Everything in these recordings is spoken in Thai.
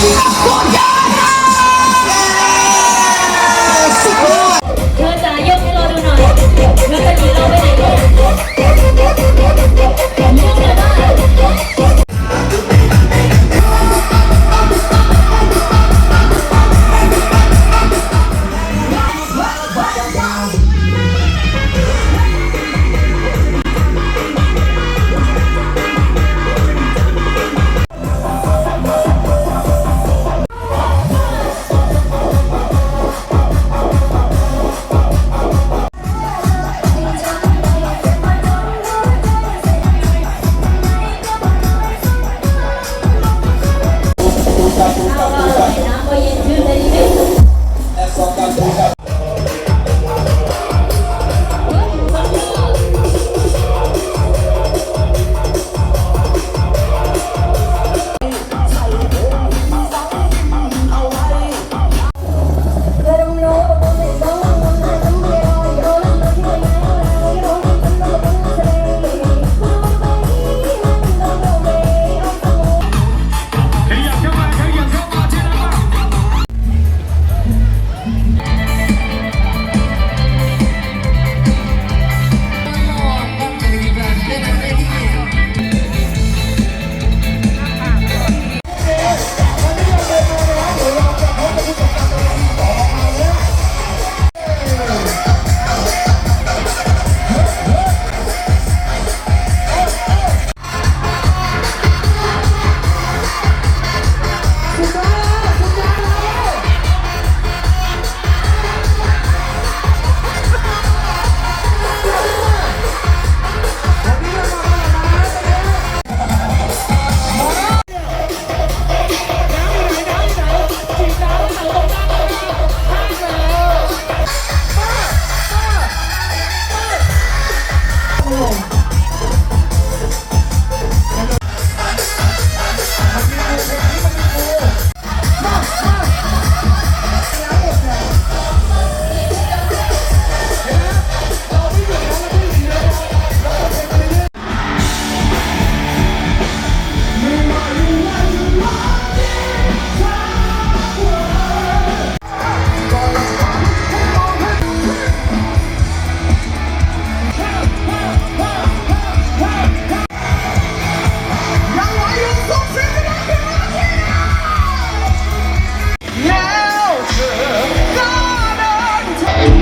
I forgot.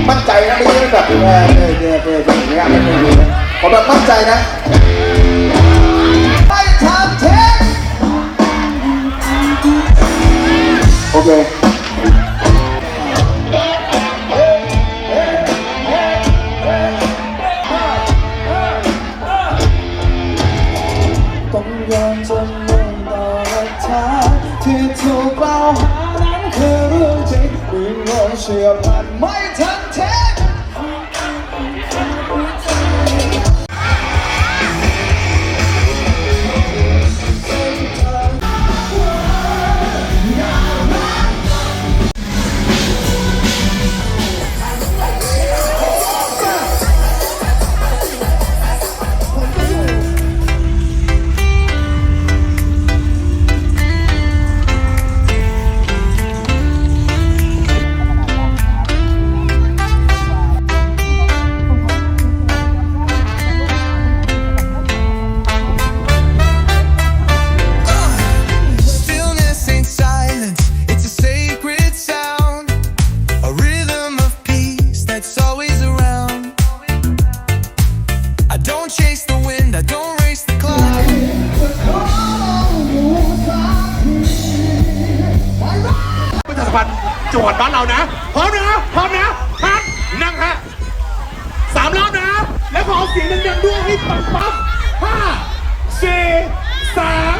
มั่นใจนะไม่ใช่แบบเออเออเออเอออย่างเงี้ยผมแบบมั่นใจนะไปทำเทสโอเค upon my tongue. ประชาสัมพันธ์จวดบ้านเรานะพร้อมนะพร้อมนะนั่งฮะสามรอบนะ แล้วขอเสียงดังๆด้วยให้ปังปั๊บห้าสี่สาม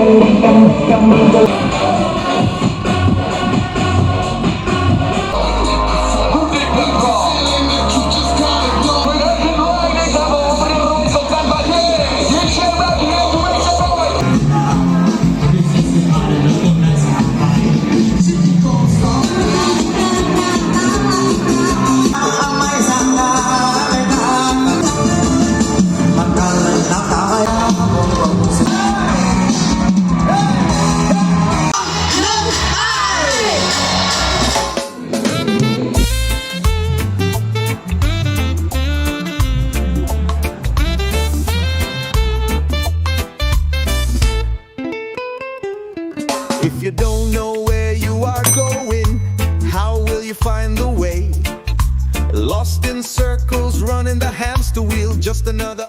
Oh, oh, oh, oh, If you don't know where you are going, how will you find the way? Lost in circles, running the hamster wheel, just another